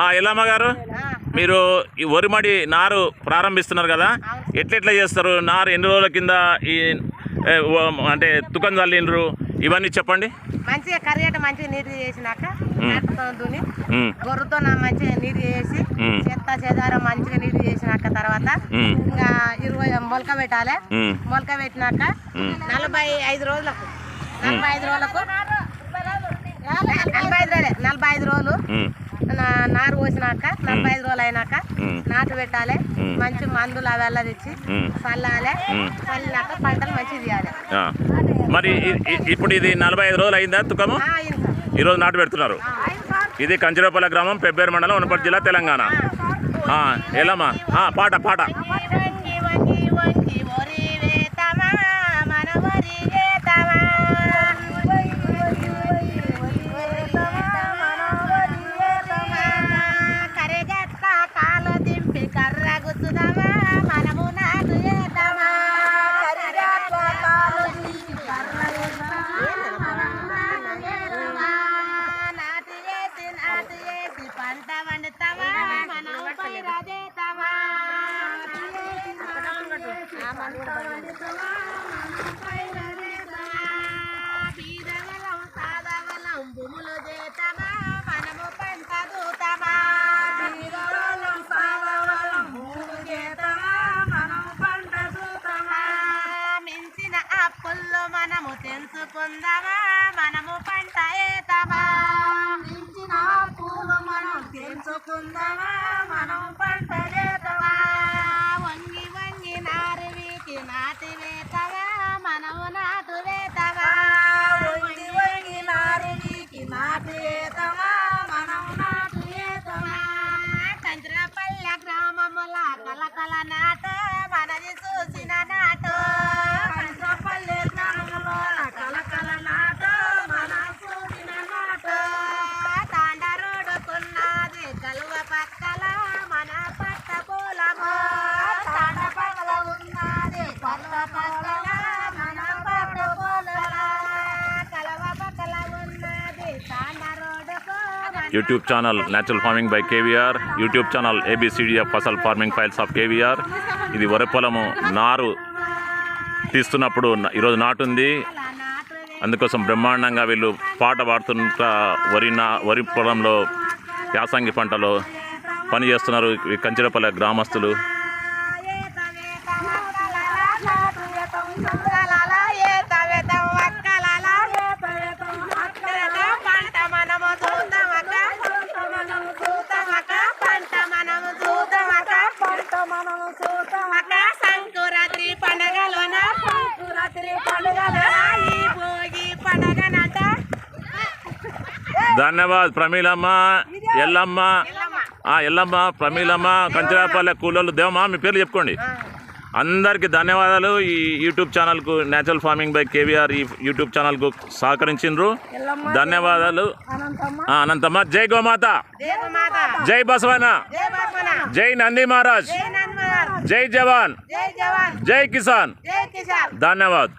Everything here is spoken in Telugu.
ఆ, ఎల్లమ్మ గారు మీరు ఈ వరిమడి నారు ప్రారంభిస్తున్నారు కదా? ఎట్లెట్లా చేస్తారు? నారు ఎన్ని రోజుల కింద ఈ అంటే తుకం చల్లిండ్రు ఇవన్నీ చెప్పండి. మంచిగా కరిగేట మంచిగా నీరు చేసినాక దుని గొర్రెతో మంచిగా నీరు చేసి. చెత్త చెదారం మంచిగా నీరు చేసినాక తర్వాత. ఇంకా ఇరవై మొలక పెట్టాలి. మొలక పెట్టినాక. నలభై ఐదు రోజులకు నలభై ఐదు రోజులకు నలభై ఐదు రోజులే నలభై ఐదు రోజులు నారు పోసినాక నలభై ఐదు రోజులు అయినాక. నాటు పెట్టాలి. మంచి మందులు అవి తెచ్చి. చల్లాలి. చల్లినాక పంటలు మంచిగా తీయాలి. మరి ఇప్పుడు ఇది నలభై ఐదు రోజులు అయిందా తుకము. ఈరోజు నాటు పెడుతున్నారు. ఇది కంచిరేపల్లి గ్రామం పెబ్బేరు మండలం వనపర్తి జిల్లా తెలంగాణ ఆ, పాట పాట వంగి వంగి వంగి ఒరి వేతమా, మన ఒరి వేతమా. కరిగట్ల కాలు దింపి కర్ర గుచ్చుదామా, మనము నాటు వేద్దామా. కరిగట్ల కాలు నాటు నాటు పంట వండుతామా మనం మనము తెంచుకుందామా మనము పంట ఏతామా? మించిన అప్పులు మనం తెంచుకుందామా? మనం పంట ఏతామా వంగి వంగి నారు వీకి నాటి వేతవా మనము నాటు వేతవా వంగి వంగి నారు వీకి నాటి వేతవా మనము నాటు వేతవా కంచరపల్లె గ్రామముల కలకల నాటు YouTube channel natural farming by KVR YouTube channel A B C D of Fasal farming files of KVR ఇది వరి పొలము నారు తీస్తున్నప్పుడు ఈరోజు నాటుంది. అందుకోసం బ్రహ్మాండంగా వీళ్ళు పాట పాడుతుంట వరి నా వరి పొలంలో యాసంగి పంటలో పని చేస్తున్నారు కంచిరపల్లె గ్రామస్తులు. ధన్యవాద్ ప్రమీలమ్మ ఎల్లమ్మ. ఆ, ఎల్లమ్మ ప్రమీలమ్మ కంచిరాపల్లె కూలోళ్ళు. దేవమ్మ మీ పేర్లు చెప్పుకోండి. అందరికీ ధన్యవాదాలు. ఈ యూట్యూబ్ ఛానల్కు న్యాచురల్ ఫార్మింగ్ బై కేవీఆర్ ఈ యూట్యూబ్ ఛానల్కు సహకరించిండ్రు. ధన్యవాదాలు. అనంతమ్మ. జై గోమాత. జై బసవన జై నంది మహారాజ్. జై జవాన్. జై కిసాన్. ధన్యవాద్.